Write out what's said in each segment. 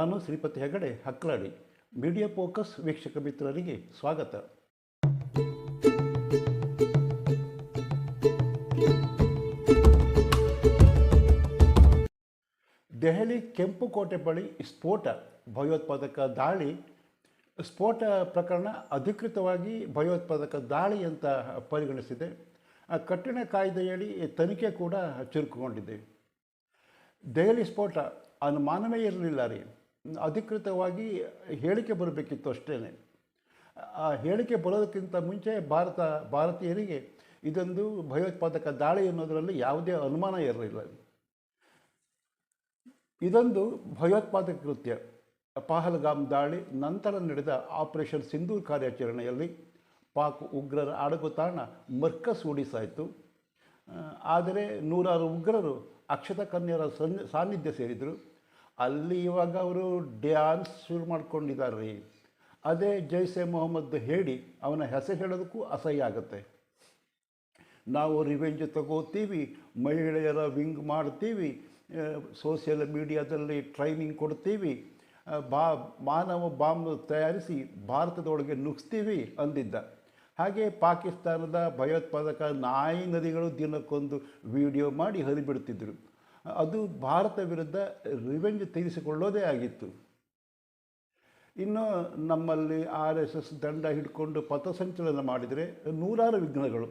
ನಾನು Shripati Hegde Hakladi media focus ವೀಕ್ಷಕ ಮಿತ್ರರಿಗೆ ಸ್ವಾಗತ. ದೆಹಲಿ ಕೆಂಪುಕೋಟೆ ಬಳಿ ಸ್ಫೋಟ, ಭಯೋತ್ಪಾದಕ ದಾಳಿ. ಸ್ಫೋಟ ಪ್ರಕರಣ ಅಧಿಕೃತವಾಗಿ ಭಯೋತ್ಪಾದಕ ದಾಳಿ ಅಂತ ಪರಿಗಣಿಸಿದೆ. ಕಠಿಣ ಕಾಯ್ದೆಯಡಿ ತನಿಖೆ ಕೂಡ ಚುರುಕುಗೊಂಡಿದೆ. ದೆಹಲಿ ಸ್ಫೋಟ ಅನುಮಾನವೇ ಇರಲಿಲ್ಲ ರೀ. ಅಧಿಕೃತವಾಗಿ ಹೇಳಿಕೆ ಬರಬೇಕಿತ್ತು ಅಷ್ಟೇ ಆ ಹೇಳಿಕೆ ಬರೋದಕ್ಕಿಂತ ಮುಂಚೆ ಭಾರತ, ಭಾರತೀಯರಿಗೆ ಇದೊಂದು ಭಯೋತ್ಪಾದಕ ದಾಳಿ ಅನ್ನೋದರಲ್ಲಿ ಯಾವುದೇ ಅನುಮಾನ ಇರಲಿಲ್ಲ. ಇದೊಂದು ಭಯೋತ್ಪಾದಕ ಕೃತ್ಯ. ಪಹಲ್ಗಾಮ್ ದಾಳಿ, ನಂತರ ನಡೆದ ಆಪರೇಷನ್ ಸಿಂಧೂರ್ ಕಾರ್ಯಾಚರಣೆಯಲ್ಲಿ ಪಾಕ್ ಉಗ್ರರ ಅಡಗುತಾಣ ಮರ್ಕಸ್ ಓಡಿಸಾಯಿತು. ಆದರೆ ನೂರಾರು ಉಗ್ರರು ಅಕ್ಷತ ಕನ್ಯರ ಸನ್ ಸಾನ್ನಿಧ್ಯ ಸೇರಿದರು. ಅಲ್ಲಿ ಇವಾಗ ಅವರು ಡ್ಯಾನ್ಸ್ ಶುರು ಮಾಡ್ಕೊಂಡಿದ್ದಾರೆ. ರೀ ಅದೇ ಜೈಸೆ ಮೊಹಮ್ಮದ್ ಹೇಳಿ ಅವನ ಹೆಸರು ಹೇಳೋದಕ್ಕೂ ಅಸಹ್ಯ ಆಗುತ್ತೆ. ನಾವು ರಿವೆಂಜ್ ತಗೋತೀವಿ, ಮಹಿಳೆಯರ ವಿಂಗ್ ಮಾಡ್ತೀವಿ ಸೋಷಿಯಲ್ ಮೀಡಿಯಾದಲ್ಲಿ ಟ್ರೈನಿಂಗ್ ಕೊಡ್ತೀವಿ ಬಾ, ಮಾನವ ಬಾಂಬ್ ತಯಾರಿಸಿ ಭಾರತದೊಳಗೆ ನುಗ್ಸ್ತೀವಿ ಅಂದಿದ್ದ. ಹಾಗೆ ಪಾಕಿಸ್ತಾನದ ಭಯೋತ್ಪಾದಕ ನಾಯಿ ನದಿಗಳು ದಿನಕ್ಕೊಂದು ವಿಡಿಯೋ ಮಾಡಿ ಹರಿಬಿಡ್ತಿದ್ರು. ಅದು ಭಾರತ ವಿರುದ್ಧ ರಿವೆಂಜ್ ತೀರಿಸಿಕೊಳ್ಳೋದೇ ಆಗಿತ್ತು. ಇನ್ನು ನಮ್ಮಲ್ಲಿ ಆರ್ ಎಸ್ ಎಸ್ ದಂಡ ಹಿಡ್ಕೊಂಡು ಪಥಸಂಚಲನ ಮಾಡಿದರೆ ನೂರಾರು ವಿಘ್ನಗಳು.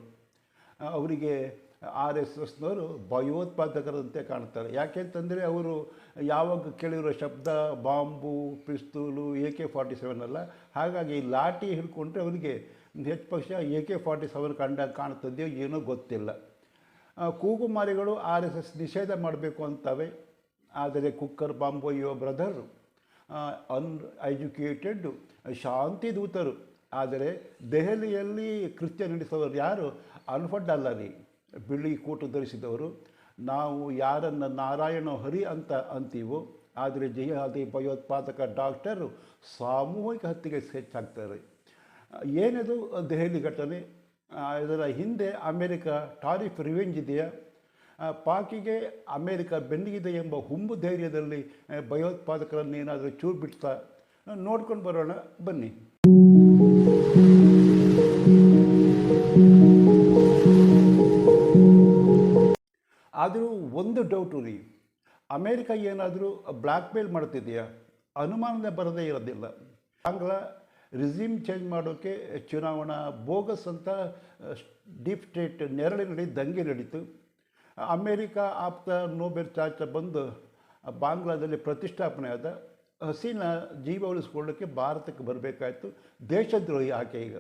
ಅವರಿಗೆ ಆರ್ ಎಸ್ ಎಸ್ನವರು ಭಯೋತ್ಪಾದಕರಂತೆ ಕಾಣ್ತಾರೆ. ಯಾಕೆಂತಂದರೆ ಅವರು ಯಾವಾಗ ಕೇಳಿರೋ ಶಬ್ದ, ಬಾಂಬು, ಪಿಸ್ತೂಲು ಎ ಕೆ ಫಾರ್ಟಿ ಸೆವೆನ್ ಅಲ್ಲ, ಹಾಗಾಗಿ ಲಾಠಿ ಹಿಡ್ಕೊಂಡ್ರೆ ಅವರಿಗೆ ಹೆಚ್ಚು ಪಕ್ಷ ಎ ಕೆ ಫಾರ್ಟಿ ಸೆವೆನ್ ಕಂಡಾಗ ಕಾಣ್ತದೆಯೋ ಏನೋ ಗೊತ್ತಿಲ್ಲ. ಕೂಗುಮಾರಿಗಳು ಆರ್ ಎಸ್ ಎಸ್ ನಿಷೇಧ ಮಾಡಬೇಕು ಅಂತವೆ. ಆದರೆ ಕುಕ್ಕರ್ ಬಾಂಬ್ ಒಯ್ಯೋ ಬ್ರದರ್ ಅನ್, ಎಜುಕೇಟೆಡ್ ಶಾಂತಿ ದೂತರು ಆದರೆ ದೆಹಲಿಯಲ್ಲಿ ಕೃತ್ಯ ನಡೆಸೋರು ಯಾರು? ಅನ್ಫಡ್ ಅಲ್ಲ ರೀ ಬಿಳಿ ಕೋಟು ಧರಿಸಿದವರು. ನಾವು ಯಾರನ್ನು ನಾರಾಯಣ ಹರಿ ಅಂತ ಅಂತೀವೋ, ಆದರೆ ಜಿಹಾದಿ ಭಯೋತ್ಪಾದಕ ಡಾಕ್ಟರು ಸಾಮೂಹಿಕ ಹತ್ಯೆಗೆ ಹೆಚ್ಚಾಗ್ತಾರೆ ಏನದು ದೆಹಲಿ ಘಟನೆ? ಇದರ ಹಿಂದೆ ಅಮೇರಿಕ ಟಾರಿಫ್ ರಿವೆಂಜ್ ಇದೆಯಾ? ಪಾಕಿಗೆ ಅಮೇರಿಕ ಬೆನ್ನಿಗಿದೆ ಎಂಬ ಹುಂಬು ಧೈರ್ಯದಲ್ಲಿ ಭಯೋತ್ಪಾದಕರನ್ನು ಏನಾದರೂ ಚೂರು ಬಿಡ್ತಾ? ನೋಡ್ಕೊಂಡು ಬರೋಣ, ಬನ್ನಿ. ಆದರೂ ಒಂದು ಡೌಟು ರೀ ಅಮೇರಿಕ ಏನಾದರೂ ಬ್ಲ್ಯಾಕ್ ಮೇಲ್ ಮಾಡ್ತಿದೆಯಾ? ಅನುಮಾನದ ಬರದೇ ಇರೋದಿಲ್ಲ. ಆಂಗ್ಲ ರಿಸ್ಯೂಮ್ ಚೇಂಜ್ ಮಾಡೋಕ್ಕೆ ಚುನಾವಣಾ ಬೋಗಸ್ ಅಂತ ಡೀಪ್ ಸ್ಟೇಟ್ ನೆರಳಿನಲ್ಲಿ ದಂಗೆ ನಡೀತು. ಅಮೇರಿಕ ಆಪ್ತ ನೋಬೆಲ್ ಚಾಚ ಬಂದು ಬಾಂಗ್ಲಾದಲ್ಲಿ ಪ್ರತಿಷ್ಠಾಪನೆ ಆದ, ಹಸೀನಾ ಜೀವ ಉಳಿಸ್ಕೊಳ್ಳೋಕ್ಕೆ ಭಾರತಕ್ಕೆ ಬರಬೇಕಾಯಿತು, ದೇಶದ್ರೋಹಿ ಆಕೆ ಈಗ.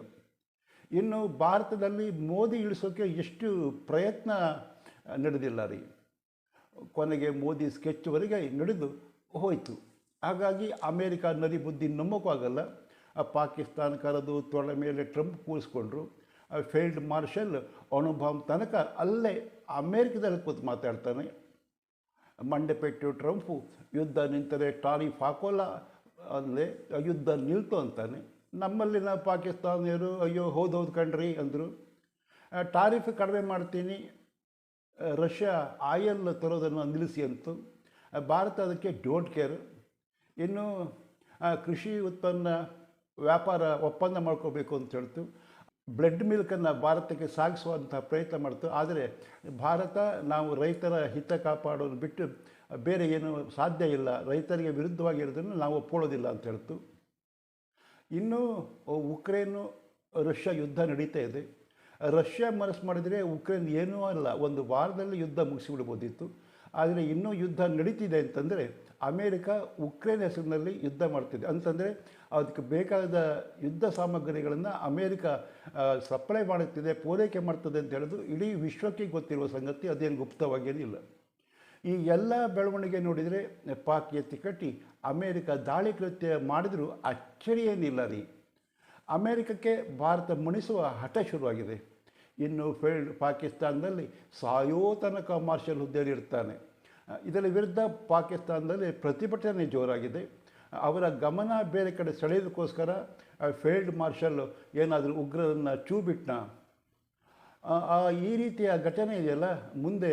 ಇನ್ನು ಭಾರತದಲ್ಲಿ ಮೋದಿ ಇಳಿಸೋಕ್ಕೆ ಎಷ್ಟು ಪ್ರಯತ್ನ ನಡೆದಿಲ್ಲ ರೀ. ಕೊನೆಗೆ ಮೋದಿ ಸ್ಕೆಚ್ವರೆಗೆ ನಡೆದು ಹೋಯಿತು. ಹಾಗಾಗಿ ಅಮೇರಿಕ ನರಿ ಬುದ್ಧಿ ನಂಬೋಕ್ಕೂ ಆಗಲ್ಲ. ಪಾಕಿಸ್ತಾನ ಕರೆದು ತೊಳೆ ಮೇಲೆ ಟ್ರಂಪ್ ಕೂರಿಸ್ಕೊಂಡ್ರು ಫೀಲ್ಡ್ ಮಾರ್ಷಲ್ ಅನುಭವ ತನಕ ಅಲ್ಲೇ ಅಮೇರಿಕದಲ್ಲಿ ಕೂತು ಮಾತಾಡ್ತಾನೆ. ಮಂಡೆಪೆಟ್ಟು ಟ್ರಂಪು, ಯುದ್ಧ ನಿಂತರೆ ಟಾರಿಫ್ ಹಾಕೋಲ್ಲ ಅಂದರೆ ಯುದ್ಧ ನಿಲ್ತು ಅಂತಾನೆ. ನಮ್ಮಲ್ಲಿನ ಪಾಕಿಸ್ತಾನಿಯರು, ಅಯ್ಯೋ ಹೌದು ಹೌದು ಕಣ್ರಿ ಅಂದರು. ಟಾರಿಫ್ ಕಡಿಮೆ ಮಾಡ್ತೀನಿ, ರಷ್ಯಾ ಆಯಲ್ ತರೋದನ್ನು ನಿಲ್ಲಿಸಿ ಅಂತು. ಭಾರತ ಅದಕ್ಕೆ ಡೋಂಟ್ ಕೇರ್ ಇನ್ನು ಕೃಷಿ ಉತ್ಪನ್ನ ವ್ಯಾಪಾರ ಒಪ್ಪಂದ ಮಾಡ್ಕೋಬೇಕು ಅಂತ ಹೇಳ್ತು. ಬ್ಲೆಡ್ ಮಿಲ್ಕನ್ನು ಭಾರತಕ್ಕೆ ಸಾಗಿಸುವಂಥ ಪ್ರಯತ್ನ ಮಾಡ್ತು. ಆದರೆ ಭಾರತ ನಾವು ರೈತರ ಹಿತ ಕಾಪಾಡೋದು ಬಿಟ್ಟು ಬೇರೆ ಏನು ಸಾಧ್ಯ ಇಲ್ಲ. ರೈತರಿಗೆ ವಿರುದ್ಧವಾಗಿರೋದನ್ನು ನಾವು ಒಪ್ಕೊಳ್ಳೋದಿಲ್ಲ ಅಂತ ಹೇಳ್ತು. ಇನ್ನು ಉಕ್ರೇನು ರಷ್ಯಾ ಯುದ್ಧ ನಡೀತಾ ಇದೆ. ರಷ್ಯಾ ಮನಸ್ಸು ಮಾಡಿದರೆ ಉಕ್ರೇನ್ ಏನೂ ಅಲ್ಲ. ಒಂದು ವಾರದಲ್ಲಿ ಯುದ್ಧ ಮುಗಿಸಿಬಿಡ್ಬೋದಿತ್ತು. ಆದರೆ ಇನ್ನೂ ಯುದ್ಧ ನಡೀತಿದೆ ಅಂತಂದರೆ ಅಮೇರಿಕ ಉಕ್ರೇನ್ ಹೆಸರಿನಲ್ಲಿ ಯುದ್ಧ ಮಾಡ್ತಿದೆ. ಅಂತಂದರೆ ಅದಕ್ಕೆ ಬೇಕಾದ ಯುದ್ಧ ಸಾಮಗ್ರಿಗಳನ್ನು ಅಮೇರಿಕ ಸಪ್ಲೈ ಮಾಡುತ್ತಿದೆ, ಪೂರೈಕೆ ಮಾಡ್ತದೆ ಅಂತ ಹೇಳಿದ್ರು ಇಡೀ ವಿಶ್ವಕ್ಕೆ ಗೊತ್ತಿರುವ ಸಂಗತಿ, ಅದೇನು ಗುಪ್ತವಾಗೇನಿಲ್ಲ ಈ ಎಲ್ಲ ಬೆಳವಣಿಗೆ ನೋಡಿದರೆ ಪಾಕ್ ಎತ್ತಿ ಕಟ್ಟಿ ಅಮೇರಿಕ ದಾಳಿ ಕೃತ್ಯ ಮಾಡಿದರೂ ಅಚ್ಚರಿ ಏನಿಲ್ಲ ರೀ. ಅಮೇರಿಕಕ್ಕೆ ಭಾರತ ಮಣಿಸುವ ಹಠ ಶುರುವಾಗಿದೆ. ಇನ್ನು ಫೀಲ್ಡ್ ಪಾಕಿಸ್ತಾನದಲ್ಲಿ ಸಾಯೋ ತನಕ ಮಾರ್ಷಲ್ ಹುದ್ದೆಯಲ್ಲಿ ಇರ್ತಾನೆ. ಇದರ ವಿರುದ್ಧ ಪಾಕಿಸ್ತಾನದಲ್ಲಿ ಪ್ರತಿಭಟನೆ ಜೋರಾಗಿದೆ. ಅವರ ಗಮನ ಬೇರೆ ಕಡೆ ಸೆಳೆಯೋದಕ್ಕೋಸ್ಕರ ಫೀಲ್ಡ್ ಮಾರ್ಷಲ್ ಏನಾದರೂ ಉಗ್ರರನ್ನು ಚೂ ಬಿಟ್ನ ಈ ರೀತಿಯ ಘಟನೆ ಇದೆಯಲ್ಲ, ಮುಂದೆ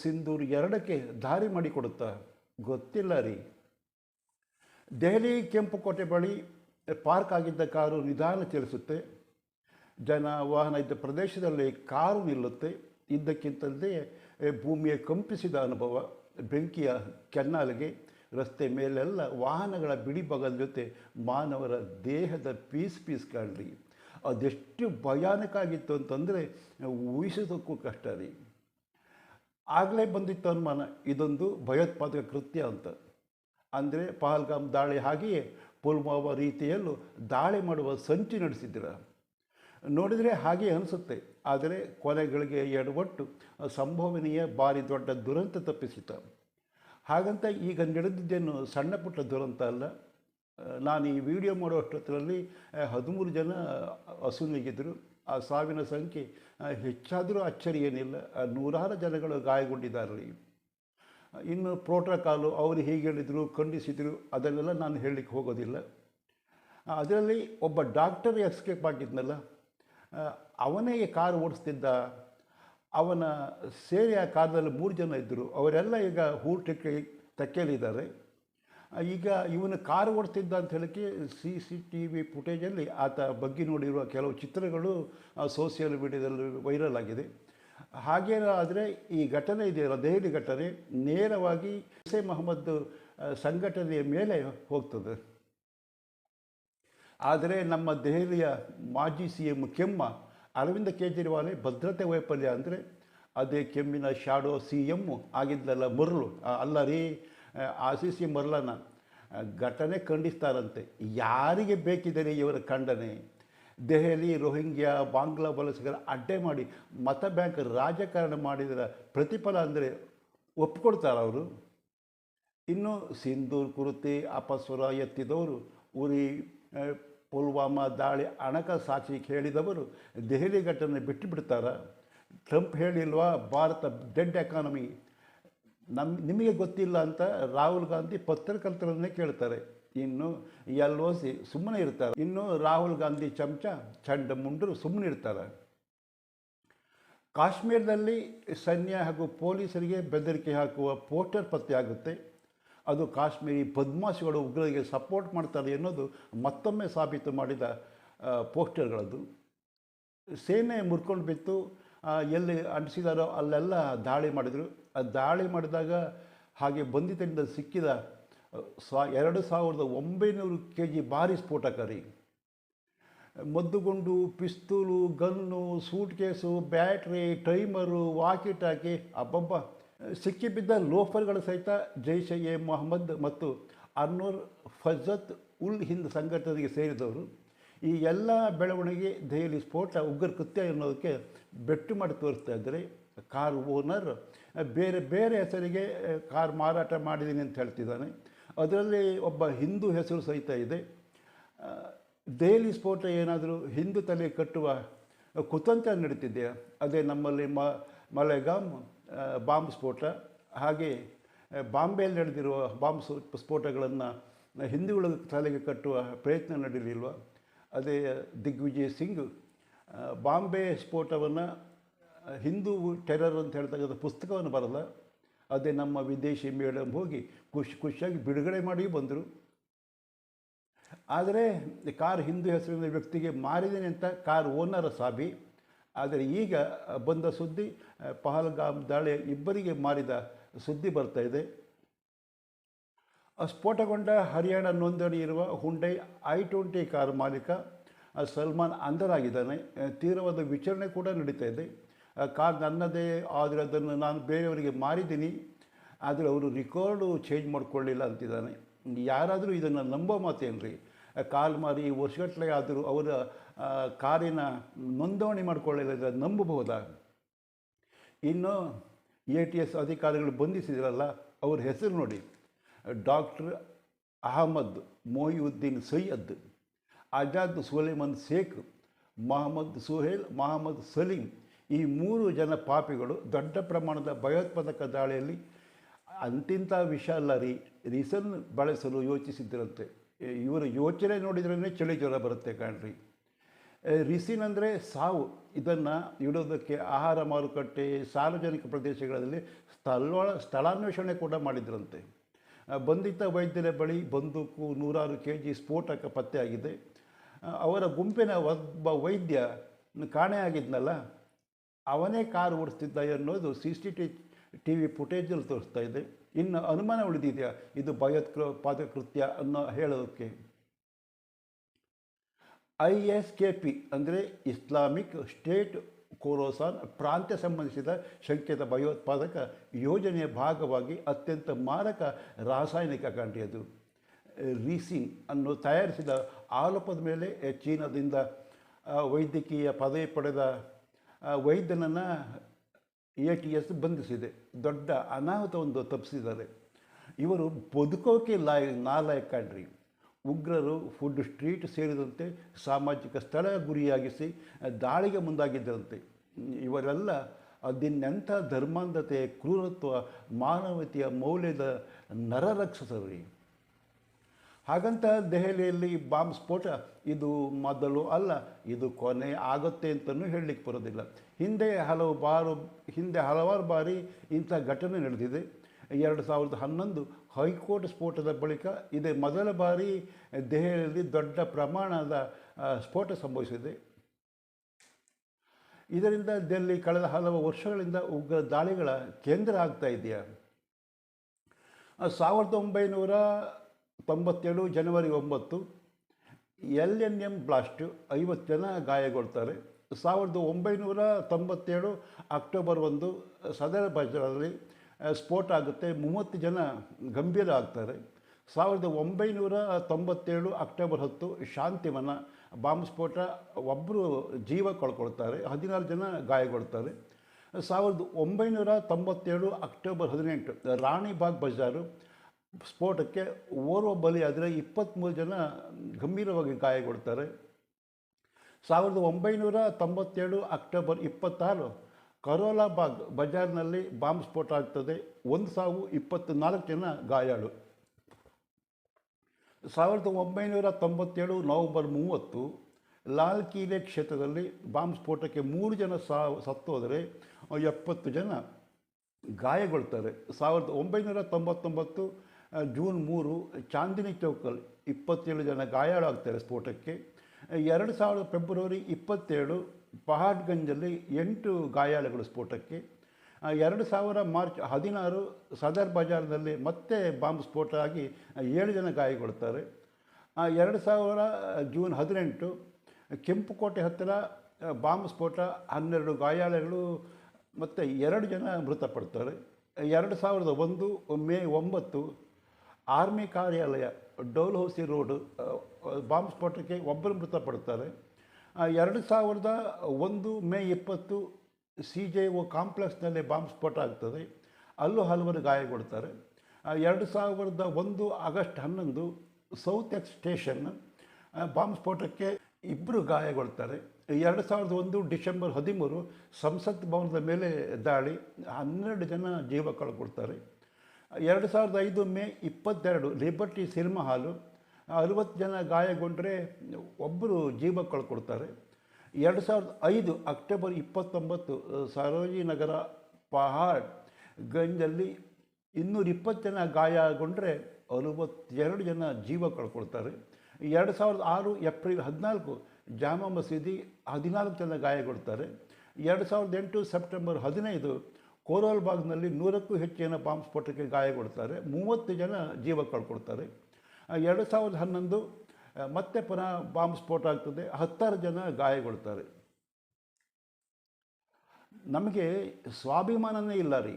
ಸಿಂಧೂರ್ ಎರಡಕ್ಕೆ ದಾರಿ ಮಾಡಿಕೊಡುತ್ತಾ? ಗೊತ್ತಿಲ್ಲ ರೀ. ದೆಹಲಿ ಕೆಂಪುಕೋಟೆ ಬಳಿ ಪಾರ್ಕ್ ಆಗಿದ್ದ ಕಾರು ನಿಧಾನ ಚಲಿಸುತ್ತೆ. ಜನ ವಾಹನ ಇದ್ದ ಪ್ರದೇಶದಲ್ಲಿ ಕಾರು ನಿಲ್ಲುತ್ತೆ. ಇದ್ದಕ್ಕಿಂತಂತೆ ಭೂಮಿಯ ಕಂಪಿಸಿದ ಅನುಭವ, ಬೆಂಕಿಯ ಕೆನ್ನಾಲಿಗೆ, ರಸ್ತೆ ಮೇಲೆಲ್ಲ ವಾಹನಗಳ ಬಿಡಿ ಬಗಲ್ ಜೊತೆ ಮಾನವರ ದೇಹದ ಪೀಸ್ ಪೀಸ್ ಕಾಣ್ರಿ ಅದೆಷ್ಟು ಭಯಾನಕ ಆಗಿತ್ತು ಅಂತಂದರೆ, ಊಹಿಸೋದಕ್ಕೂ ಕಷ್ಟ ರೀ. ಆಗಲೇ ಬಂದಿತ್ತು ಅನುಮಾನ, ಇದೊಂದು ಭಯೋತ್ಪಾದಕ ಕೃತ್ಯ ಅಂತ. ಅಂದರೆ ಪಹಲ್ಗಾಮ್ ದಾಳಿ ಹಾಗೆಯೇ ಪುಲ್ವಾಮಾ ರೀತಿಯಲ್ಲೂ ದಾಳಿ ಮಾಡುವ ಸಂಚು ನಡೆಸಿದ್ದೀರ? ನೋಡಿದರೆ ಹಾಗೆ ಅನಿಸುತ್ತೆ. ಆದರೆ ಕೊಲೆಗಳಿಗೆ ಎಡವಟ್ಟು ಸಂಭವನೀಯ ಭಾರಿ ದೊಡ್ಡ ದುರಂತ ತಪ್ಪಿಸಿತ. ಹಾಗಂತ ಈಗ ನಡೆದಿದ್ದೇನು ಸಣ್ಣ ಪುಟ್ಟ ದುರಂತ ಅಲ್ಲ. ನಾನು ಈ ವಿಡಿಯೋ ಮಾಡೋ ಅಷ್ಟೊತ್ತರಲ್ಲಿ ಹದಿಮೂರು ಜನ ಅಸುನೀಗಿದ್ದರು ಆ ಸಾವಿನ ಸಂಖ್ಯೆ ಹೆಚ್ಚಾದರೂ ಅಚ್ಚರಿ ಏನಿಲ್ಲ. ನೂರಾರು ಜನಗಳು ಗಾಯಗೊಂಡಿದ್ದಾರೆ ಇನ್ನು ಪ್ರೋಟೋಕಾಲು ಅವರು ಹೀಗೆ ಹೇಳಿದರು, ಖಂಡಿಸಿದರು, ಅದನ್ನೆಲ್ಲ ನಾನು ಹೇಳಲಿಕ್ಕೆ ಹೋಗೋದಿಲ್ಲ. ಅದರಲ್ಲಿ ಒಬ್ಬ ಡಾಕ್ಟರ್ ಎಸ್ಕೇಪ್ ಆಗಿದ್ನಲ್ಲ ಅವನೇ ಕಾರು ಓಡಿಸ್ತಿದ್ದ. ಅವನ ಸೇರಿ ಆ ಕಾರ್ದಲ್ಲಿ ಮೂರು ಜನ ಇದ್ದರು ಅವರೆಲ್ಲ ಈಗ ಹೂಟಕ್ಕೆ ತಕ್ಕೇಲಿದ್ದಾರೆ ಈಗ ಇವನು ಕಾರು ಓಡಿಸ್ತಿದ್ದ ಅಂತ ಹೇಳಕ್ಕೆ ಸಿ ಸಿ ಟಿ ವಿ ಫುಟೇಜಲ್ಲಿ ಆತ ಬಗ್ಗೆ ನೋಡಿರುವ ಕೆಲವು ಚಿತ್ರಗಳು ಸೋಷಿಯಲ್ ಮೀಡಿಯಾದಲ್ಲಿ ವೈರಲ್ ಆಗಿದೆ. ಹಾಗೇನಾದರೆ ಈ ಘಟನೆ ಇದೆಯಲ್ಲ, ದೆಹಲಿ ಘಟನೆ, ನೇರವಾಗಿ ಹುಸೇನ್ ಮೊಹಮ್ಮದ್ ಸಂಘಟನೆಯ ಮೇಲೆ ಹೋಗ್ತದೆ. ಆದರೆ ನಮ್ಮ ದೆಹಲಿಯ ಮಾಜಿ ಸಿ ಎಂ ಕೆಮ್ಮ ಅರವಿಂದ ಕೇಜ್ರಿವಾಲ್ ಭದ್ರತೆ ವೈಫಲ್ಯ ಅಂದರೆ ಅದೇ ಕೆಮ್ಮಿನ ಶಾಡೋ ಸಿ ಎಮ್ಮು ಆಗಿದ್ದಲ್ಲ ಮರಳು ಅಲ್ಲ ರೀ ಆ ಸಿ ಮರಳನ ಆ, ಘಟನೆ ಖಂಡಿಸ್ತಾರಂತೆ. ಯಾರಿಗೆ ಬೇಕಿದೆ ಇವರ ಖಂಡನೆ? ದೆಹಲಿ ರೋಹಿಂಗ್ಯಾ ಬಾಂಗ್ಲಾ ವಲಸಿಗರ ಅಡ್ಡೆ ಮಾಡಿ ಮತ ಬ್ಯಾಂಕ್ ರಾಜಕಾರಣ ಮಾಡಿದರ ಪ್ರತಿಫಲ ಅಂದರೆ ಒಪ್ಪಿಕೊಡ್ತಾರೆ ಅವರು? ಇನ್ನು ಸಿಂಧೂರ್ ಕುರುತಿ ಅಪಸ್ವರ ಎತ್ತಿದವರು ಉರಿ ಪುಲ್ವಾಮಾ ದಾಳಿ ಅಣಕ ಸಾಕ್ಷಿ ಹೇಳಿದವರು ದೆಹಲಿ ಘಟನೆ ಬಿಟ್ಟು ಬಿಡ್ತಾರ ಟ್ರಂಪ್ ಹೇಳಿಲ್ವಾ, ಭಾರತ ಡೆಡ್ ಎಕಾನಮಿ. ನಮ್ ನಿಮಗೆ ಗೊತ್ತಿಲ್ಲ ಅಂತ ರಾಹುಲ್ ಗಾಂಧಿ ಪತ್ರಕರ್ತರನ್ನೇ ಕೇಳ್ತಾರೆ. ಇನ್ನು ಎಲ್ ಒ ಸಿ ಸುಮ್ಮನೆ ಇರ್ತಾರೆ. ಇನ್ನು ರಾಹುಲ್ ಗಾಂಧಿ ಚಮಚ, ಚಂಡ ಮುಂಡರು ಸುಮ್ಮನೆ ಇರ್ತಾರೆ. ಕಾಶ್ಮೀರದಲ್ಲಿ ಸೈನ್ಯ ಹಾಗೂ ಪೊಲೀಸರಿಗೆ ಬೆದರಿಕೆ ಹಾಕುವ ಪೋಸ್ಟರ್ ಪತ್ತೆಯಾಗುತ್ತೆ. ಅದು ಕಾಶ್ಮೀರಿ ಬದ್ಮಾಶಿಗಳು ಉಗ್ರರಿಗೆ ಸಪೋರ್ಟ್ ಮಾಡ್ತಾರೆ ಅನ್ನೋದು ಮತ್ತೊಮ್ಮೆ ಸಾಬೀತು ಮಾಡಿದ ಪೋಸ್ಟರ್ಗಳದ್ದು ಸೇನೆ ಮುರ್ಕೊಂಡು ಬಿತ್ತು ಎಲ್ಲಿ ಅಂಟಿಸಿದಾರೋ ಅಲ್ಲೆಲ್ಲ ದಾಳಿ ಮಾಡಿದರು. ಆ ದಾಳಿ ಮಾಡಿದಾಗ ಹಾಗೆ ಬಂಧಿತರಿಂದ ಸಿಕ್ಕಿದ ಸಾ ಎರಡು ಸಾವಿರದ ಒಂಬೈನೂರು ಕೆ ಜಿ ಭಾರಿ ಸ್ಫೋಟಕಾರಿ. ಮದ್ದುಗೊಂಡು, ಪಿಸ್ತೂಲು, gun suitcase battery, timer, walkie talkie, ಅಬ್ಬಬ್ಬ. ಸಿಕ್ಕಿಬಿದ್ದ ಲೋಫರ್ಗಳ ಸಹಿತ ಜೈಷ್ ಎ ಮೊಹಮ್ಮದ್ ಮತ್ತು ಅರ್ನೂರ್ ಫಜತ್ ಉಲ್ ಹಿಂದ್ ಸಂಘಟನೆಗೆ ಸೇರಿದವರು. ಈ ಎಲ್ಲ ಬೆಳವಣಿಗೆ ದೆಹಲಿ ಸ್ಫೋಟ, ಉಗ್ರ ಕೃತ್ಯ ಎನ್ನುವುದಕ್ಕೆ ಬೆಟ್ಟು ಮಾಡಿ ತೋರಿಸ್ತಾ ಇದ್ದರೆ. ಕಾರ್ ಓನರ್ ಬೇರೆ ಬೇರೆ ಹೆಸರಿಗೆ ಕಾರ್ ಮಾರಾಟ ಮಾಡಿದ್ದೀನಿ ಅಂತ ಹೇಳ್ತಿದ್ದಾನೆ. ಅದರಲ್ಲಿ ಒಬ್ಬ ಹಿಂದೂ ಹೆಸರು ಸಹಿತ ಇದೆ. ದೆಹಲಿ ಸ್ಫೋಟ ಏನಾದರೂ ಹಿಂದೂ ತಲೆ ಕಟ್ಟುವ ಕುತಂತ್ರ ನಡೀತಿದೆಯಾ? ಅದೇ ನಮ್ಮಲ್ಲಿ ಮ ಮಲೆಗಾಮ್ ಬಾಂಬ್ ಸ್ಫೋಟ. ಹಾಗೆ ಬಾಂಬೆಯಲ್ಲಿ ನಡೆದಿರುವ ಬಾಂಬ್ ಸ್ಫೋ- ಸ್ಫೋಟಗಳನ್ನು ಹಿಂದೂಗಳ ತಲೆಗೆ ಕಟ್ಟುವ ಪ್ರಯತ್ನ ನಡೆಯಲಿಲ್ವ ಅದೇ, ದಿಗ್ವಿಜಯ್ ಸಿಂಗ್ ಬಾಂಬೆ ಸ್ಫೋಟವನ್ನು ಹಿಂದೂ ಟೆರರ್ ಅಂತ ಹೇಳ್ತಕ್ಕಂಥ ಪುಸ್ತಕವನ್ನು ಬರಲ್ಲ ಅದೇ, ನಮ್ಮ ವಿದೇಶಿ ಮೇಡಮ್ ಹೋಗಿ ಖುಷಿ, ಖುಷಿಯಾಗಿ ಬಿಡುಗಡೆ ಮಾಡಿ ಬಂದರು. ಆದರೆ, ಕಾರ್ ಹಿಂದೂ ಹೆಸರಿನ ವ್ಯಕ್ತಿಗೆ ಮಾರಿದ್ದೇನೆ ಅಂತ ಕಾರ್ ಓನರ ಸಾಬಿ. ಆದರೆ ಈಗ ಬಂದ ಸುದ್ದಿ ಪಹಲ್ಗಾಮ್ ದಾಳಿ ಇಬ್ಬರಿಗೆ ಮಾರಿದ ಸುದ್ದಿ ಬರ್ತಾ ಇದೆ. ಸ್ಫೋಟಗೊಂಡ ಹರಿಯಾಣ ನೋಂದಣಿ ಇರುವ ಹುಂಡೈ ಐ ಟ್ವೆಂಟಿ ಕಾರ್ ಮಾಲೀಕ ಸಲ್ಮಾನ್ ಅಂಧರಾಗಿದ್ದಾನೆ ತೀವ್ರವಾದ ವಿಚಾರಣೆ ಕೂಡ ನಡೀತಾ ಇದೆ. ಕಾರ್ ನನ್ನದೇ, ಆದರೆ ಅದನ್ನು ನಾನು ಬೇರೆಯವರಿಗೆ ಮಾರಿದ್ದೀನಿ. ಆದರೆ ಅವರು ರಿಕಾರ್ಡು ಚೇಂಜ್ ಮಾಡಿಕೊಳ್ಳಿಲ್ಲ ಅಂತಿದ್ದಾನೆ. ಯಾರಾದರೂ ಇದನ್ನು ನಂಬೋ ಮಾತೇನು ರೀ ಕಾಲ್ ಮಾರಿ ವರ್ಷಗಟ್ಟಲೆ ಆದರೂ ಅವರ ಕಾರಿನ ನೋಂದಣಿ ಮಾಡ್ಕೊಳ್ಳಿಲ್ಲ ಇದ್ರೆ ನಂಬಬಹುದಾ? ಇನ್ನು ಎ ಟಿ ಎಸ್ ಅಧಿಕಾರಿಗಳು ಬಂಧಿಸಿದ್ರಲ್ಲ, ಅವ್ರ ಹೆಸರು ನೋಡಿ. ಡಾಕ್ಟರ್ ಅಹಮದ್ ಮೊಹಿಯುದ್ದೀನ್ ಸೈಯದ್, ಆಜಾದ್ ಸುಲೇಮನ್ ಶೇಖ್, ಮೊಹಮ್ಮದ್ ಸುಹೇಲ್, ಮೊಹಮ್ಮದ್ ಸಲೀಂ ಈ ಮೂರು ಜನ ಪಾಪಿಗಳು ದೊಡ್ಡ ಪ್ರಮಾಣದ ಭಯೋತ್ಪಾದಕ ದಾಳಿಯಲ್ಲಿ ಅಂತಿಂಥ ವಿಷಯ ಅಲ್ಲ ರೀ, ರೀಸನ್ ಬಳಸಲು ಯೋಚಿಸಿದ್ದರಂತೆ ಇವರ ಯೋಚನೆ ನೋಡಿದ್ರೇ ಚಳಿ ಜ್ವರ ಬರುತ್ತೆ ಕಾಣ್ರಿ. ರಿಸಿನ್ ಅಂದರೆ ಸಾವು. ಇದನ್ನು ಇಡೋದಕ್ಕೆ ಆಹಾರ ಮಾರುಕಟ್ಟೆ, ಸಾರ್ವಜನಿಕ ಪ್ರದೇಶಗಳಲ್ಲಿ ಸ್ಥಳ, ಸ್ಥಳಾನ್ವೇಷಣೆ ಕೂಡ ಮಾಡಿದ್ರಂತೆ. ಬಂಧಿತ ವೈದ್ಯರ ಬಳಿ ಬಂದೂಕು ನೂರಾರು ಕೆ ಜಿ ಸ್ಫೋಟಕ ಪತ್ತೆಯಾಗಿದೆ. ಅವರ ಗುಂಪಿನ ಒಬ್ಬ ವೈದ್ಯ ಕಾಣೆಯಾಗಿದ್ನಲ್ಲ ಅವನೇ ಕಾರು ಓಡಿಸ್ತಿದ್ದ ಅನ್ನೋದು C C T T V ಫುಟೇಜಲ್ಲಿ ತೋರಿಸ್ತಾ ಇದೆ. ಇನ್ನು ಅನುಮಾನ ಉಳಿದಿದೆಯಾ? ಇದು ಭಯೋತ್ಕೃ ಕೃತ್ಯ ಅನ್ನೋ ಹೇಳೋದಕ್ಕೆ. ಐ ಎಸ್ ಕೆ ಪಿ ಅಂದರೆ ಇಸ್ಲಾಮಿಕ್ ಸ್ಟೇಟ್ ಕೋರೋಸಾನ್ ಪ್ರಾಂತ್ಯ ಸಂಬಂಧಿಸಿದ ಶಂಕಿತ ಭಯೋತ್ಪಾದಕ ಯೋಜನೆಯ ಭಾಗವಾಗಿ ಅತ್ಯಂತ ಮಾರಕ ರಾಸಾಯನಿಕ ಕಾಂಟಿಯದು ರೀಸಿನ್ ಅನ್ನು ತಯಾರಿಸಿದ ಆರೋಪದ ಮೇಲೆ ಚೀನಾದಿಂದ ವೈದ್ಯಕೀಯ ಪದವಿ ಪಡೆದ ವೈದ್ಯನನ್ನು ಎ ಟಿ ಎಸ್ ಬಂಧಿಸಿದೆ. ದೊಡ್ಡ ಅನಾಹುತವನ್ನು ತಪ್ಪಿಸಿದ್ದಾರೆ. ಇವರು ಬದುಕೋಕೆ ಲಾಯ ನಾಲಾಯಕ ಕಾಣ್ರಿ ಉಗ್ರರು ಫುಡ್ ಸ್ಟ್ರೀಟ್ ಸೇರಿದಂತೆ ಸಾಮಾಜಿಕ ಸ್ಥಳ ಗುರಿಯಾಗಿಸಿ ದಾಳಿಗೆ ಮುಂದಾಗಿದ್ದರಂತೆ. ಇವರೆಲ್ಲ ಅದಿನ್ನೆಂಥ ಧರ್ಮಾಂಧತೆ ಕ್ರೂರತ್ವ, ಮಾನವತೆಯ ಮೌಲ್ಯದ ನರರಕ್ಷಸರು ಹಾಗಂತ ದೆಹಲಿಯಲ್ಲಿ ಬಾಂಬ್ ಸ್ಫೋಟ, ಇದು ಮೊದಲು ಅಲ್ಲ, ಇದು ಕೊನೆ ಆಗುತ್ತೆ ಅಂತಲೂ ಹೇಳಲಿಕ್ಕೆ ಬರೋದಿಲ್ಲ. ಹಿಂದೆ ಹಲವು ಬಾರು, ಹಿಂದೆ ಹಲವಾರು ಬಾರಿ ಇಂಥ ಘಟನೆ ನಡೆದಿದೆ. ಎರಡು ಸಾವಿರದ ಹನ್ನೊಂದು ಹೈಕೋರ್ಟ್ ಸ್ಫೋಟದ ಬಳಿಕ ಇದೇ ಮೊದಲ ಬಾರಿ ದೆಹಲಿಯಲ್ಲಿ ದೊಡ್ಡ ಪ್ರಮಾಣದ ಸ್ಫೋಟ ಸಂಭವಿಸಿದೆ. ಇದರಿಂದ ದೆಹಲಿ ಕಳೆದ ಹಲವು ವರ್ಷಗಳಿಂದ ಉಗ್ರ ದಾಳಿಗಳ ಕೇಂದ್ರ ಆಗ್ತಾ ಇದೆಯಾ? ಸಾವಿರದ ಒಂಬೈನೂರ ತೊಂಬತ್ತೇಳು ಜನವರಿ ಒಂಬತ್ತು, ಎಲ್ ಎನ್ ಎಂ ಬ್ಲಾಸ್ಟು ಐವತ್ತು ಜನ ಗಾಯಗೊಳ್ತಾರೆ. ಸಾವಿರದ ಒಂಬೈನೂರ ತೊಂಬತ್ತೇಳು ಅಕ್ಟೋಬರ್ ಒಂದು ಸದರ ಬಜಾರಲ್ಲಿ ಸ್ಫೋಟ ಆಗುತ್ತೆ. ಮೂವತ್ತು ಜನ ಗಂಭೀರ ಆಗ್ತಾರೆ. ಸಾವಿರದ ಒಂಬೈನೂರ ತೊಂಬತ್ತೇಳು ಅಕ್ಟೋಬರ್ ಹತ್ತು ಶಾಂತಿವನ ಬಾಂಬ್ ಸ್ಫೋಟ ಒಬ್ಬರು ಜೀವ ಕಳ್ಕೊಳ್ತಾರೆ, ಹದಿನಾರು ಜನ ಗಾಯಗೊಳ್ತಾರೆ. ಸಾವಿರದ ಒಂಬೈನೂರ ತೊಂಬತ್ತೇಳು ಅಕ್ಟೋಬರ್ ಹದಿನೆಂಟು ರಾಣಿಬಾಗ್ ಬಜಾರು ಸ್ಫೋಟಕ್ಕೆ ಓರ್ವ ಬಲಿಯಾದರೆ ಇಪ್ಪತ್ತ್ಮೂರು ಜನ ಗಂಭೀರವಾಗಿ ಗಾಯಗೊಳ್ತಾರೆ. ಸಾವಿರದ ಒಂಬೈನೂರ ತೊಂಬತ್ತೇಳು ಅಕ್ಟೋಬರ್ ಇಪ್ಪತ್ತಾರು ಕರೋಲಾಬಾಗ್ ಬಜಾರ್ನಲ್ಲಿ ಬಾಂಬ್ ಸ್ಫೋಟ ಆಗ್ತದೆ. ಒಂದು ಸಾವು ಇಪ್ಪತ್ತ್ನಾಲ್ಕು ಜನ ಗಾಯಾಳು. ಸಾವಿರದ ಒಂಬೈನೂರ ತೊಂಬತ್ತೇಳು ನವೆಂಬರ್ ಮೂವತ್ತು ಲಾಲ್ ಕೀಲೆ ಕ್ಷೇತ್ರದಲ್ಲಿ ಬಾಂಬ್ ಸ್ಫೋಟಕ್ಕೆ ಮೂರು ಜನ ಸಾವು ಸತ್ತೋದರೆ ಎಪ್ಪತ್ತು ಜನ ಗಾಯಗೊಳ್ತಾರೆ. ಸಾವಿರದ ಒಂಬೈನೂರ ತೊಂಬತ್ತೊಂಬತ್ತು ಜೂನ್ ಮೂರು ಚಾಂದಿನಿ ಚೌಕಲ್ಲಿ ಇಪ್ಪತ್ತೇಳು ಜನ ಗಾಯಾಳಾಗ್ತಾರೆ ಸ್ಫೋಟಕ್ಕೆ ಎರಡು ಸಾವಿರದ ಫೆಬ್ರವರಿ ಇಪ್ಪತ್ತೇಳು ಪಹಾಡ್ಗಂಜಲ್ಲಿ ಎಂಟು ಗಾಯಾಳುಗಳು ಸ್ಫೋಟಕ್ಕೆ ಎರಡು ಸಾವಿರ ಮಾರ್ಚ್ ಹದಿನಾರು ಸದರ್ ಬಜಾರ್ನಲ್ಲಿ ಮತ್ತೆ ಬಾಂಬ್ ಸ್ಫೋಟ ಆಗಿ ಏಳು ಜನ ಗಾಯಗೊಳ್ತಾರೆ ಎರಡು ಸಾವಿರ ಜೂನ್ ಹದಿನೆಂಟು ಕೆಂಪುಕೋಟೆ ಹತ್ತಿರ ಬಾಂಬ್ ಸ್ಫೋಟ, ಹನ್ನೆರಡು ಗಾಯಾಳುಗಳು ಮತ್ತು ಎರಡು ಜನ ಮೃತಪಡ್ತಾರೆ. ಎರಡು ಸಾವಿರದ ಒಂದು ಮೇ ಒಂಬತ್ತು ಆರ್ಮಿ ಕಾರ್ಯಾಲಯ ಡೋಲ್ಹೌಸಿ ರೋಡು ಬಾಂಬ್ ಸ್ಫೋಟಕ್ಕೆ ಒಬ್ಬರು ಮೃತಪಡ್ತಾರೆ ಎರಡು ಸಾವಿರದ ಒಂದು ಮೇ ಇಪ್ಪತ್ತು ಸಿ ಜೆ ಒ ಕಾಂಪ್ಲೆಕ್ಸ್ನಲ್ಲಿ ಬಾಂಬ್ ಸ್ಫೋಟ ಆಗ್ತದೆ. ಅಲ್ಲೂ ಹಲವರು ಗಾಯಗೊಳ್ತಾರೆ. ಆ, ಎರಡು ಸಾವಿರದ ಒಂದು ಆಗಸ್ಟ್ ಹನ್ನೊಂದು ಸೌತ್ ಎಕ್ಸ್ ಸ್ಟೇಷನ್ ಬಾಂಬ್ ಸ್ಫೋಟಕ್ಕೆ ಇಬ್ಬರು ಗಾಯಗೊಳ್ತಾರೆ. ಎರಡು ಸಾವಿರದ ಒಂದು ಡಿಸೆಂಬರ್ ಹದಿಮೂರು ಸಂಸತ್ ಭವನದ ಮೇಲೆ ದಾಳಿ ಹನ್ನೆರಡು ಜನ ಜೀವ ಕಳ್ಕೊಡ್ತಾರೆ ಎರಡು ಸಾವಿರದ ಐದು ಮೇ ಇಪ್ಪತ್ತೆರಡು ಲಿಬರ್ಟಿ ಸಿನಿಮಾ ಹಾಲು ಅರುವತ್ತು ಜನ ಗಾಯಗೊಂಡರೆ ಒಬ್ಬರು ಜೀವ ಕಳ್ಕೊಡ್ತಾರೆ. ಎರಡು ಸಾವಿರದ ಐದು ಅಕ್ಟೋಬರ್ ಇಪ್ಪತ್ತೊಂಬತ್ತು ಸರೋಜಿ ನಗರ ಪಹಾಡ್ ಗಂಜಲ್ಲಿ ಇನ್ನೂರ ಇಪ್ಪತ್ತು ಜನ ಗಾಯಗೊಂಡರೆ ಅರುವತ್ತೆರಡು ಜನ ಜೀವ ಕಳ್ಕೊಳ್ತಾರೆ. ಎರಡು ಸಾವಿರದ ಆರು ಏಪ್ರಿಲ್ ಹದಿನಾಲ್ಕು ಜಾಮಾ ಮಸೀದಿ ಹದಿನಾಲ್ಕು ಜನ ಗಾಯಗೊಳ್ತಾರೆ. ಎರಡು ಸಾವಿರದ ಎಂಟು ಸೆಪ್ಟೆಂಬರ್ ಹದಿನೈದು ಕೋರೋಲ್ಬಾಗ್ನಲ್ಲಿ ನೂರಕ್ಕೂ ಜನ ಬಾಂಬ್ ಸ್ಫೋಟಕ್ಕೆ ಗಾಯಗೊಳ್ತಾರೆ. ಮೂವತ್ತು ಜನ ಜೀವ ಕಳ್ಕೊಳ್ತಾರೆ. ಎರಡು ಸಾವಿರದ ಹನ್ನೊಂದು ಮತ್ತೆ ಪುನಃ ಬಾಂಬ್ ಸ್ಫೋಟ ಆಗ್ತದೆ. ಹತ್ತಾರು ಜನ ಗಾಯಗೊಳ್ತಾರೆ. ನಮಗೆ ಸ್ವಾಭಿಮಾನನೇ ಇಲ್ಲ ರೀ.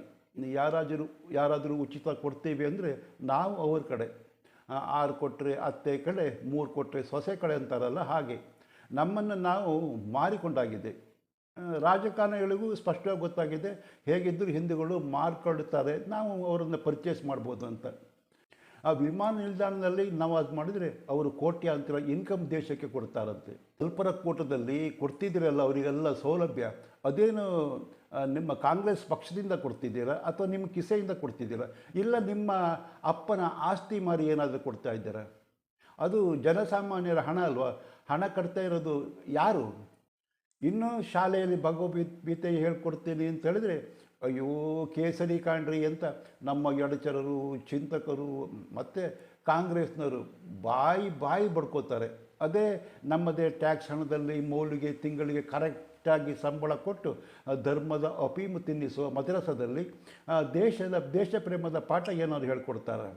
ಯಾರಾದರೂ ಯಾರಾದರೂ ಉಚಿತ ಕೊಡ್ತೀವಿ ಅಂದರೆ ನಾವು ಅವ್ರ ಕಡೆ. ಆರು ಕೊಟ್ಟರೆ ಅತ್ತೆ ಕಡೆ, ಮೂರು ಕೊಟ್ಟರೆ ಸೊಸೆ ಕಡೆ ಅಂತಾರಲ್ಲ ಹಾಗೆ. ನಮ್ಮನ್ನು ನಾವು ಮಾರಿಕೊಂಡಾಗಿದೆ. ರಾಜಕಾರಣಿಗಳಿಗೂ ಸ್ಪಷ್ಟವಾಗಿ ಗೊತ್ತಾಗಿದೆ. ಹೇಗಿದ್ದರೂ ಹಿಂದೂಗಳು ಮಾರ್ಕೊಳ್ತಾರೆ. ನಾವು ಅವರನ್ನು ಪರ್ಚೇಸ್ ಮಾಡ್ಬೋದು ಅಂತ. ಆ ವಿಮಾನ ನಿಲ್ದಾಣದಲ್ಲಿ ನಾವು ಅದು ಮಾಡಿದರೆ ಅವರು ಕೋಟ್ಯಾಂತರ ಇನ್ಕಮ್ ದೇಶಕ್ಕೆ ಕೊಡ್ತಾರಂತೆ. ಸ್ವಲ್ಪರ ಕೂಟದಲ್ಲಿ ಕೊಡ್ತಿದ್ದೀರಲ್ಲ ಅವರಿಗೆಲ್ಲ ಸೌಲಭ್ಯ, ಅದೇನು ನಿಮ್ಮ ಕಾಂಗ್ರೆಸ್ ಪಕ್ಷದಿಂದ ಕೊಡ್ತಿದ್ದೀರಾ ಅಥವಾ ನಿಮ್ಮ ಕಿಸೆಯಿಂದ ಕೊಡ್ತಿದ್ದೀರಾ? ಇಲ್ಲ ನಿಮ್ಮ ಅಪ್ಪನ ಆಸ್ತಿ ಮಾರಿ ಏನಾದರೂ ಕೊಡ್ತಾ ಇದ್ದೀರಾ? ಅದು ಜನಸಾಮಾನ್ಯರ ಹಣ ಅಲ್ವಾ? ಹಣ ಕಟ್ತಾ ಇರೋದು ಯಾರು? ಇನ್ನೂ ಶಾಲೆಯಲ್ಲಿ ಭಗವದ್ಗೀತೆ ಹೇಳ್ಕೊಡ್ತೀನಿ ಅಂತ ಹೇಳಿದ್ರೆ ಅಯ್ಯೋ ಕೇಸರಿ ಕಾಣ್ರಿ ಅಂತ ನಮ್ಮ ಎಡಚರರು, ಚಿಂತಕರು, ಮತ್ತು ಕಾಂಗ್ರೆಸ್ನವರು ಬಾಯಿ ಬಾಯಿ ಬಡ್ಕೋತಾರೆ. ಅದೇ ನಮ್ಮದೇ ಟ್ಯಾಕ್ಸ್ ಹಣದಲ್ಲಿ ಮೌಲಿಗೆ ತಿಂಗಳಿಗೆ ಕರೆಕ್ಟಾಗಿ ಸಂಬಳ ಕೊಟ್ಟು ಧರ್ಮದ ಅಪೀಮು ತಿನ್ನಿಸುವ ಮದ್ರಸದಲ್ಲಿ ದೇಶದ ದೇಶ ಪ್ರೇಮದ ಪಾಠ ಏನಾದ್ರು ಹೇಳ್ಕೊಡ್ತಾರೆ?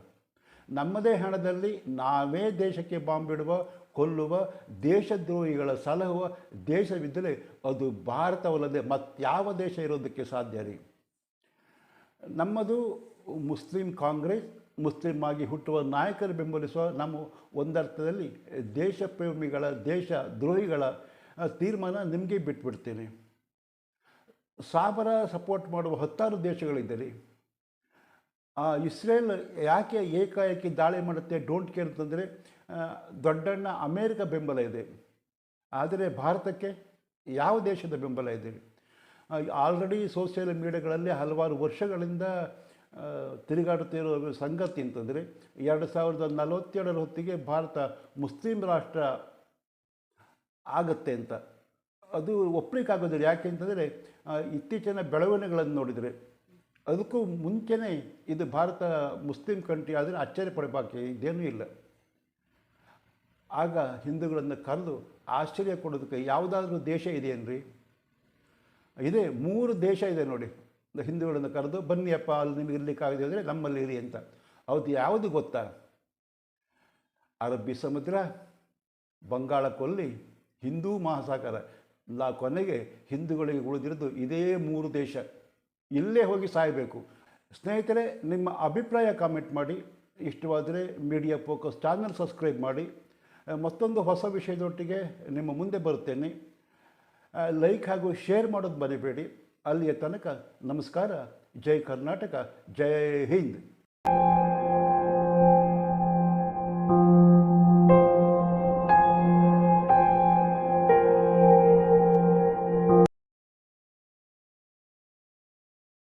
ನಮ್ಮದೇ ಹಣದಲ್ಲಿ ನಾವೇ ದೇಶಕ್ಕೆ ಬಾಂಬ್ ಇಡುವ, ಕೊಲ್ಲುವ, ದೇಶದ್ರೋಹಿಗಳ ಸಲಹುವ ದೇಶವಿದ್ದರೆ ಅದು ಭಾರತವಲ್ಲದೆ ಮತ್ತಾವ ದೇಶ ಇರೋದಕ್ಕೆ ಸಾಧ್ಯ ರೀ? ನಮ್ಮದು ಮುಸ್ಲಿಂ ಕಾಂಗ್ರೆಸ್ ಮುಸ್ಲಿಂ ಆಗಿ ಹುಟ್ಟುವ ನಾಯಕರು ಬೆಂಬಲಿಸುವ ನಮ್ಮ ಒಂದರ್ಥದಲ್ಲಿ ದೇಶ ಪ್ರೇಮಿಗಳ ದೇಶ ದ್ರೋಹಿಗಳ ತೀರ್ಮಾನ ನಿಮಗೆ ಬಿಟ್ಬಿಡ್ತೇನೆ. ಸಾಬರ ಸಪೋರ್ಟ್ ಮಾಡುವ ಹತ್ತಾರು ದೇಶಗಳಿದ್ದರೆ ಇಸ್ರೇಲ್ ಯಾಕೆ ಏಕಾಏಕಿ ದಾಳಿ ಮಾಡುತ್ತೆ ಡೋಂಟ್ ಕೇರ್ ಅಂತಂದರೆ ದೊಡ್ಡಣ್ಣ ಅಮೇರಿಕ ಬೆಂಬಲ ಇದೆ. ಆದರೆ ಭಾರತಕ್ಕೆ ಯಾವ ದೇಶದ ಬೆಂಬಲ ಇದೆ? ಆಲ್ರೆಡಿ ಸೋಷಿಯಲ್ ಮೀಡಿಯಾಗಳಲ್ಲಿ ಹಲವಾರು ವರ್ಷಗಳಿಂದ ತಿರುಗಾಡುತ್ತಿರುವ ಸಂಗತಿ ಅಂತಂದರೆ ಎರಡು ಸಾವಿರದ ನಲವತ್ತೇಳರ ಹೊತ್ತಿಗೆ ಭಾರತ ಮುಸ್ಲಿಂ ರಾಷ್ಟ್ರ ಆಗತ್ತೆ ಅಂತ. ಅದು ಒಪ್ಪಲಿಕ್ಕಾಗೋದಿಲ್ಲ ಯಾಕೆ ಅಂತಂದರೆ ಆ, ಇತ್ತೀಚಿನ ಬೆಳವಣಿಗೆಗಳನ್ನು ನೋಡಿದರೆ ಅದಕ್ಕೂ ಮುಂಚೆನೇ ಇದು ಭಾರತ ಮುಸ್ಲಿಂ ಕಂಟ್ರಿ ಆದರೆ ಆಶ್ಚರ್ಯ ಪಡಬೇಕು ಇದೇನೂ ಇಲ್ಲ. ಆಗ ಹಿಂದೂಗಳನ್ನು ಕರೆದು ಆಶ್ಚರ್ಯ ಕೊಡೋದಕ್ಕೆ ಯಾವುದಾದ್ರೂ ದೇಶ ಇದೆಯೇನ್ರಿ? ಇದೆ, ಮೂರು ದೇಶ ಇದೆ ನೋಡಿ. ಹಿಂದೂಗಳನ್ನು ಕರೆದು ಬನ್ನಿಯಪ್ಪ ಅಲ್ಲಿ ನಿಮಗೆ ಇರಲಿಕ್ಕಾಗದೆ ಅಂದರೆ ನಮ್ಮಲ್ಲಿ ಇರಿ ಅಂತ. ಅವತ್ತು ಯಾವುದು ಗೊತ್ತಾ? ಅರಬ್ಬಿ ಸಮುದ್ರ, ಬಂಗಾಳ ಕೊಲ್ಲಿ, ಹಿಂದೂ ಮಹಾಸಾಗರ. ಲಾ ಕೊನೆಗೆ ಹಿಂದೂಗಳಿಗೆ ಉಳಿದಿರೋದು ಇದೇ ಮೂರು ದೇಶ. ಇಲ್ಲೇ ಹೋಗಿ ಸಾಯಬೇಕು. ಸ್ನೇಹಿತರೆ, ನಿಮ್ಮ ಅಭಿಪ್ರಾಯ ಕಾಮೆಂಟ್ ಮಾಡಿ. ಇಷ್ಟವಾದರೆ ಮೀಡಿಯಾ ಫೋಕಸ್ ಚಾನಲ್ ಸಬ್ಸ್ಕ್ರೈಬ್ ಮಾಡಿ. ಮತ್ತೊಂದು ಹೊಸ ವಿಷಯದೊಟ್ಟಿಗೆ ನಿಮ್ಮ ಮುಂದೆ ಬರುತ್ತೇನೆ. ಲೈಕ್ ಹಾಗೂ ಶೇರ್ ಮಾಡೋದು ಮರಿಬೇಡಿ. ಅಲ್ಲಿಯ ತನಕ ನಮಸ್ಕಾರ. ಜೈ ಕರ್ನಾಟಕ. ಜೈ ಹಿಂದ್.